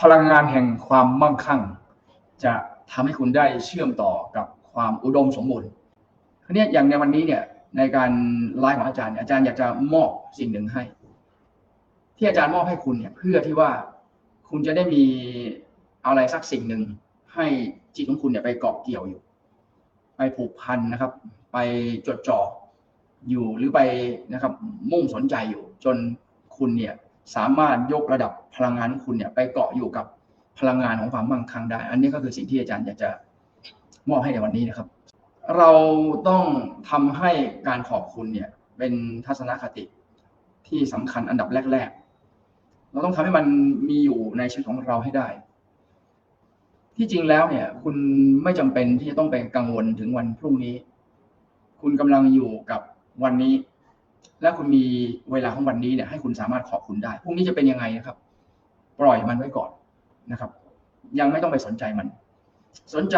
พลังงานแห่งความมั่งคั่ง จะทำให้คุณได้เชื่อมต่อกับความอุดมสมบูรณ์คราวนี้อย่างในวันนี้เนี่ยในการไลฟ์ของอาจารย์อาจารย์อยากจะมอบสิ่งหนึ่งให้ ที่อาจารย์มอบให้คุณเนี่ยเพื่อที่ว่าคุณจะได้มีอะไรสักสิ่งหนึ่งให้จิตของคุณเนี่ยไปเกาะเกี่ยวอยู่ ไปผูกพันนะครับ ไปจดจ่ออยู่หรือไปนะครับ มุ่งสนใจอยู่ จนคุณเนี่ย สามารถยกระดับพลังงานของคุณเนี่ยไปเกาะอยู่กับพลังงานของความมั่งคั่งได้ อันนี้ก็คือสิ่งที่อาจารย์อยากจะมอบให้ในวันนี้นะครับ เราต้องทำให้การขอบคุณเนี่ย เป็นทัศนคติที่สำคัญอันดับแรก ๆ เราต้องทำให้มันมีอยู่ในชีวิตของเราให้ได้ ที่จริงแล้วเนี่ย คุณไม่จำเป็นที่จะต้องไปกังวลถึงวันพรุ่งนี้ คุณกำลังอยู่กับวันนี้ และคุณมีเวลาของวันนี้เนี่ยให้คุณสามารถขอบคุณได้พรุ่งนี้จะเป็นยังไงนะครับ ปล่อยมันไว้ก่อนนะครับ ยังไม่ต้องไปสนใจมัน สนใจ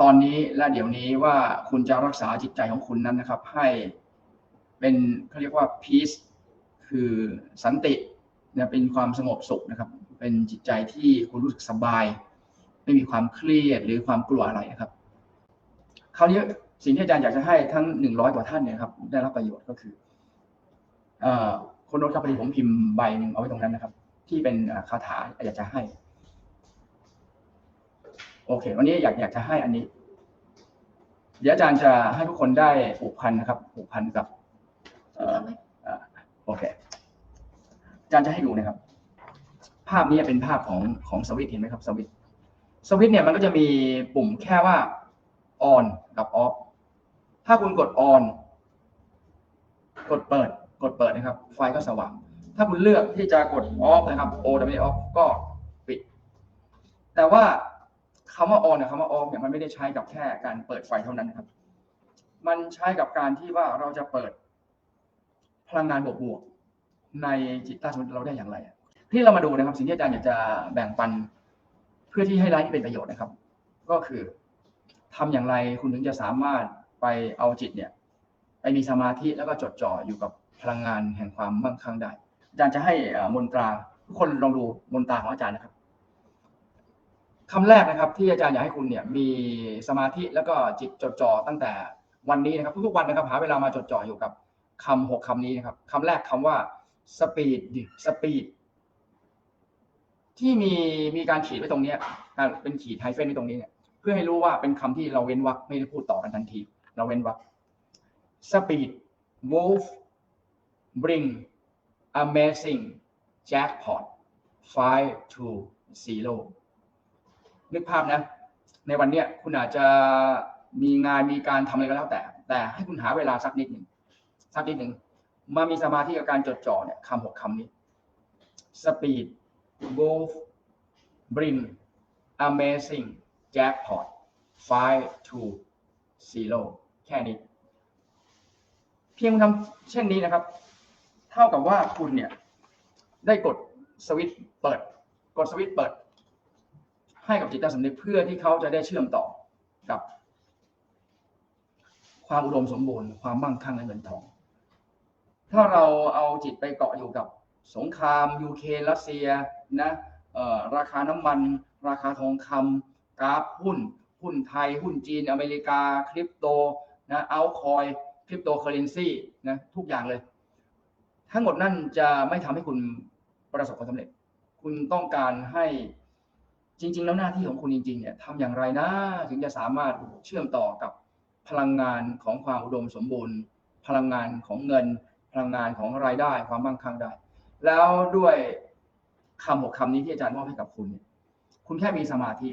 ตอนนี้และเดี๋ยวนี้ว่าคุณจะรักษาจิตใจของคุณนั้นนะครับ ให้เป็นเขาเรียกว่า peace คือสันติเนี่ยเป็นความสงบสุขนะครับ เป็นจิตใจที่คุณรู้สึกสบาย ไม่มีความเครียดหรือความกลัวอะไรนะครับ คราวนี้สิ่งที่อาจารย์อยากจะให้ทั้งหนึ่งร้อยกว่าท่านเนี่ยครับ ได้รับประโยชน์ก็คือ คนโน้ตครับพอดีผมพิมพ์ใบหนึ่งเอาไว้ตรงนั้นนะครับ ที่เป็นคาถาอยากจะให้ โอเค วันนี้อยากอยากจะให้อันนี้ เดี๋ยวอาจารย์จะให้ทุกคนได้ผูกพันนะครับผูกพันกับเอ่อเอ่อโอเคอาจารย์จะให้ดูนะครับ ภาพนี้เป็นภาพของของสวิตช์เห็นไหมครับสวิตช์สวิตช์เนี่ยมันก็จะมีปุ่มแค่ว่า on กับ off ถ้าคุณกด on กดเปิด กดเปิดนะครับ ไฟก็สว่าง ถ้าคุณเลือกที่จะกด off นะครับ o w off ก็ปิด แต่ว่าคำว่า on กับคำว่า off เนี่ยมันไม่ได้ใช้กับแค่การเปิดไฟเท่านั้นนะครับ มันใช้กับการที่ว่าเราจะเปิดพลังงานบวกๆในจิตใต้สำนึกเราได้อย่างไร ที่เรามาดูนะครับ สิ่งที่อาจารย์อยากจะแบ่งปัน เพื่อที่ให้ไลฟ์ที่เป็นประโยชน์นะครับ ก็คือทำอย่างไรคุณถึงจะสามารถไปเอาจิตเนี่ย ไปมีสมาธิแล้วก็จดจ่ออยู่กับ พลังงานแห่งความมั่งคั่งได้ อาจารย์จะให้มนตราทุกคนลองดูมนตราของอาจารย์นะครับคำแรกนะครับ ที่อาจารย์อยากให้คุณเนี่ยมีสมาธิแล้วก็จิตจดจ่อตั้งแต่วันนี้นะครับ ทุกๆวันนะครับหาเวลามาจดจ่ออยู่กับคำหกคำนี้นะครับคำแรกคำว่า speed speed ที่มีมีการขีดไว้ตรงนี้เป็นขีดไฮเฟนไว้ตรงนี้เนี่ยเพื่อให้รู้ว่าเป็นคำที่เราเว้นวรรคไม่ได้พูดต่อกันทันที เราเว้นวรรค speed move bring amazing jackpot five to zero นึกภาพนะ ในวันเนี้ยคุณอาจจะมีงานมีการทำอะไรก็แล้วแต่ แต่ให้คุณหาเวลาสักนิดหนึ่งสักนิดหนึ่งมามีสมาธิกับการจดจ่อเนี่ยคำหกคำนี้ speed move bring amazing jackpot five to zero แค่นี้ เพียงทำเช่นนี้นะครับ เท่ากับว่าคุณเนี่ย ได้กดสวิตช์เปิด กดสวิตช์เปิด ให้กับจิตใต้สำนึกเพื่อที่เขาจะได้เชื่อมต่อกับ ความอุดมสมบูรณ์ความมั่งคั่งในเงินทอง ถ้าเราเอาจิตไปเกาะอยู่กับสงครามยูเครนรัสเซียนะราคาน้ำมัน ราคาทองคำกราฟหุ้น หุ้นไทย หุ้นจีน อเมริกา คริปโตนะเอาคอย คริปโตเคอเรนซีนะทุกอย่างเลย ทั้งหมดนั่นจะไม่ทำให้คุณประสบความสำเร็จ คุณต้องการให้จริง ๆ แล้วหน้าที่ของคุณจริง ๆ เนี่ยทำอย่างไรนะ ถึงจะสามารถเชื่อมต่อกับพลังงานของความอุดมสมบูรณ์ พลังงานของเงิน พลังงานของรายได้ความมั่งคั่งได้ แล้วด้วยคำหกคำนี้ที่อาจารย์มอบให้กับคุณเนี่ยคุณแค่มีสมาธิ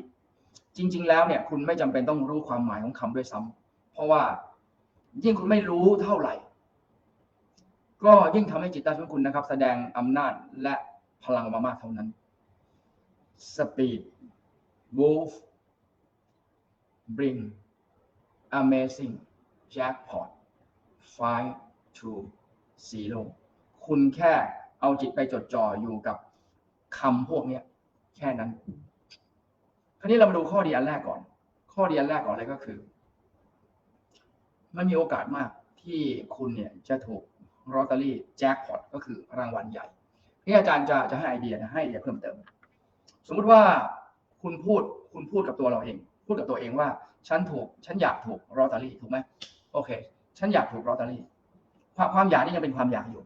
จริง ๆ แล้วเนี่ย คุณไม่จำเป็นต้องรู้ความหมายของคำด้วยซ้ำเพราะว่ายิ่งคุณไม่รู้เท่าไหร่ ก็ยิ่งทำให้จิตใต้ของคุณนะครับ แสดงอำนาจและพลังออกมามากเท่านั้น speed move bring amazing jackpot five to zero คุณแค่เอาจิตไปจดจ่ออยู่กับคำพวกนี้แค่นั้น คราวนี้เรามาดูข้อดีอันแรกก่อน ข้อดีอันแรกก่อนเลยก็คือ มันมีโอกาสมากที่คุณเนี่ยจะถูก ลอตเตอรี่แจ็คพอตก็คือรางวัลใหญ่ที่อาจารย์จะจะให้ไอเดียนะให้ไอเดียเพิ่มเติม สมมุติว่าคุณพูดคุณพูดกับตัวเราเอง พูดกับตัวเองว่า ฉันถูก ฉันอยากถูกลอตเตอรี่ถูกไหมโอเค ฉันอยากถูกลอตเตอรี่ความความอยากนี่ยังเป็นความอยากอยู่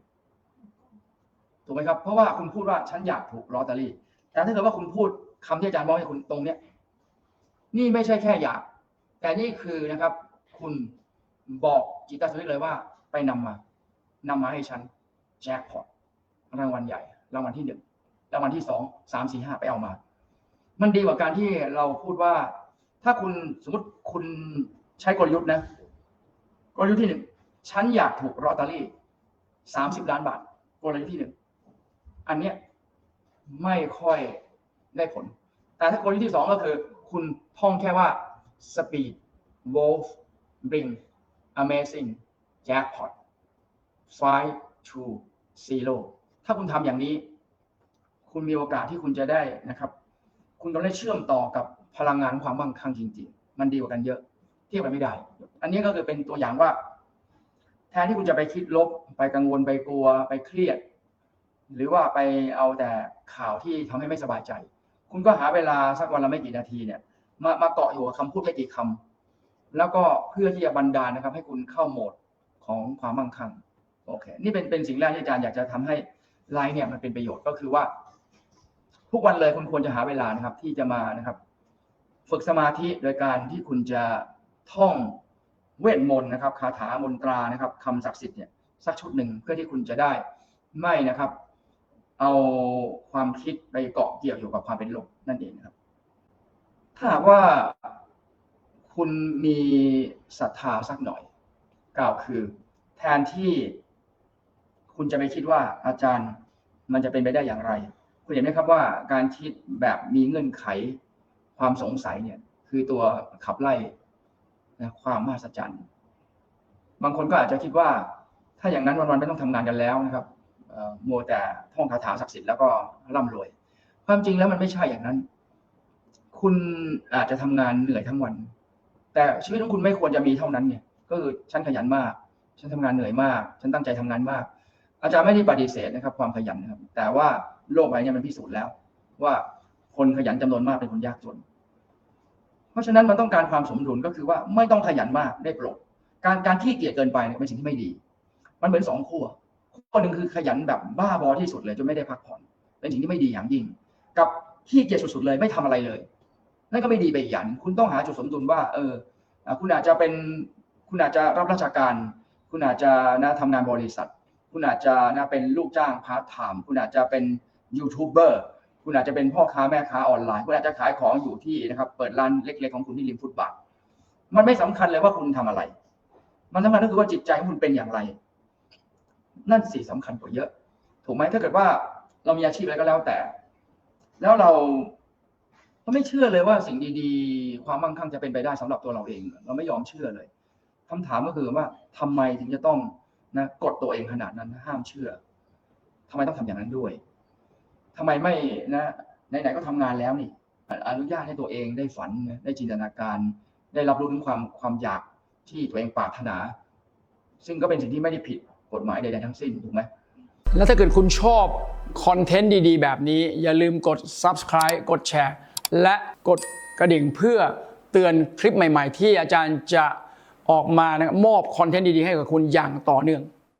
ถูกไหมครับ เพราะว่าคุณพูดว่าฉันอยากถูกลอตเตอรี่ แต่ถ้าเกิดว่าคุณพูดคำที่อาจารย์บอกให้คุณตรงเนี้ยนี่ไม่ใช่แค่อยาก แต่นี่คือนะครับ คุณบอกจิตใต้สำนึกเลยว่าไปนำมา นำมาให้ฉันแจ็คพอตรางวัลใหญ่ รางวัลที่หนึ่งรางวัลที่สองสามสี่ห้าไปเอามา มันดีกว่าการที่เราพูดว่า ถ้าคุณสมมติคุณใช้กลยุทธ์นะ กลยุทธ์ที่หนึ่งฉันอยากถูกลอตเตอรี่สามสิบล้านบาทกลยุทธ์ที่หนึ่งอันเนี้ยไม่ค่อยได้ผล แต่ถ้ากลยุทธ์ที่สองก็คือ คุณท่องแค่ว่า speed wolf bring amazing jackpot five to zero ถ้าคุณทำอย่างนี้ คุณมีโอกาสที่คุณจะได้นะครับ คุณต้องได้เชื่อมต่อกับพลังงานความมั่งคั่งจริง ๆ มันดีกว่ากันเยอะ เทียบกันไม่ได้ อันนี้ก็คือเป็นตัวอย่างว่า แทนที่คุณจะไปคิดลบ ไปกังวลไปกลัว ไปเครียด หรือว่าไปเอาแต่ข่าวที่ทำให้ไม่สบายใจ คุณก็หาเวลาสักวันละไม่กี่นาทีเนี่ย มามาเกาะอยู่กับคำพูดไม่กี่คำแล้วก็เพื่อที่จะบันดาลนะครับ ให้คุณเข้าโหมดของความมั่งคั่ง โอเค นี่เป็นเป็นสิ่งแรกที่อาจารย์อยากจะทำให้ไลฟ์เนี่ยมันเป็นประโยชน์ก็คือว่า ทุกวันเลยคุณควรจะหาเวลานะครับ ที่จะมานะครับ ฝึกสมาธิโดยการที่คุณจะท่องเวทมนต์นะครับ คาถามนตรานะครับคำศักดิ์สิทธิ์เนี่ยสักชุดหนึ่งเพื่อที่คุณจะได้ไม่นะครับ เอาความคิดไปเกาะเกี่ยวอยู่กับความเป็นลบนั่นเองนะครับ ถ้าว่าคุณมีศรัทธาสักหน่อยกล่าวคือแทนที่ คุณจะไปคิดว่าอาจารย์มันจะเป็นไปได้อย่างไร คุณเห็นไหมครับว่าการคิดแบบมีเงื่อนไขความสงสัยเนี่ย คือตัวขับไล่นะความมหัศจรรย์บางคนก็อาจจะคิดว่า ถ้าอย่างนั้นวันๆไม่ต้องทำงานกันแล้วนะครับมัวแต่ท่องคาถาศักดิ์สิทธิ์แล้วก็ร่ำรวย ความจริงแล้วมันไม่ใช่อย่างนั้น คุณอาจจะทำงานเหนื่อยทั้งวัน แต่ชีวิตของคุณไม่ควรจะมีเท่านั้นเนี่ย ก็คือฉันขยันมาก ฉันทำงานเหนื่อยมาก ฉันตั้งใจทำงานมาก อาจารย์ไม่ได้ปฏิเสธนะครับ ความขยันนะครับ แต่ว่าโลกใบนี้มันพิสูจน์แล้ว ว่าคนขยันจำนวนมากเป็นคนยากจน เพราะฉะนั้นมันต้องการความสมดุลก็คือว่าไม่ต้องขยันมากได้โปรดการการขี้เกียจเกินไปเนี่ยเป็นสิ่งที่ไม่ดี มันเหมือนสองขั้วขั้วหนึ่งคือขยันแบบบ้าบอที่สุดเลยจนไม่ได้พักผ่อน เป็นสิ่งที่ไม่ดีอย่างยิ่ง กับขี้เกียจสุดๆเลยไม่ทำอะไรเลยนั่นก็ไม่ดีไปอย่างหนึ่งคุณต้องหาจุดสมดุลว่า เออคุณอาจจะเป็นคุณอาจจะรับราชการ คุณอาจจะนะทำงานบริษัท คุณอาจจะนะเป็นลูกจ้างพาร์ทไทม์คุณอาจจะเป็นยูทูบเบอร์คุณอาจจะเป็นพ่อค้าแม่ค้าออนไลน์คุณอาจจะขายของอยู่ที่นะครับ เปิดร้านเล็กๆของคุณที่ริมฟุตบาทมันไม่สำคัญเลยว่าคุณทำอะไร มันสำคัญก็คือว่าจิตใจของคุณเป็นอย่างไร นั่นสิสำคัญกว่าเยอะ ถูกไหมถ้าเกิดว่าเรามีอาชีพอะไรก็แล้วแต่ แล้วเราเราไม่เชื่อเลยว่าสิ่งดีๆ ความมั่งคั่งจะเป็นไปได้สำหรับตัวเราเอง เราไม่ยอมเชื่อเลยคำถามก็คือว่าทำไมถึงจะต้อง นะกดตัวเองขนาดนั้นห้ามเชื่อทำไมต้องทำอย่างนั้นด้วยทำไมไม่นะไหนๆก็ทำงานแล้วนี่อนุญาตให้ตัวเองได้ฝันได้จินตนาการ ได้รับรู้ถึงความความอยากที่ตัวเองปรารถนา ซึ่งก็เป็นสิ่งที่ไม่ได้ผิดกฎหมายใดๆทั้งสิ้นถูกไหมแล้วถ้าเกิดคุณชอบคอนเทนต์ดีๆ แบบนี้ อย่าลืมกด subscribe กดแชร์ และกดกระดิ่งเพื่อเตือนคลิปใหม่ ๆ ที่อาจารย์จะ ออกมานะมอบคอนเทนต์ดีๆให้กับคุณอย่างต่อเนื่อง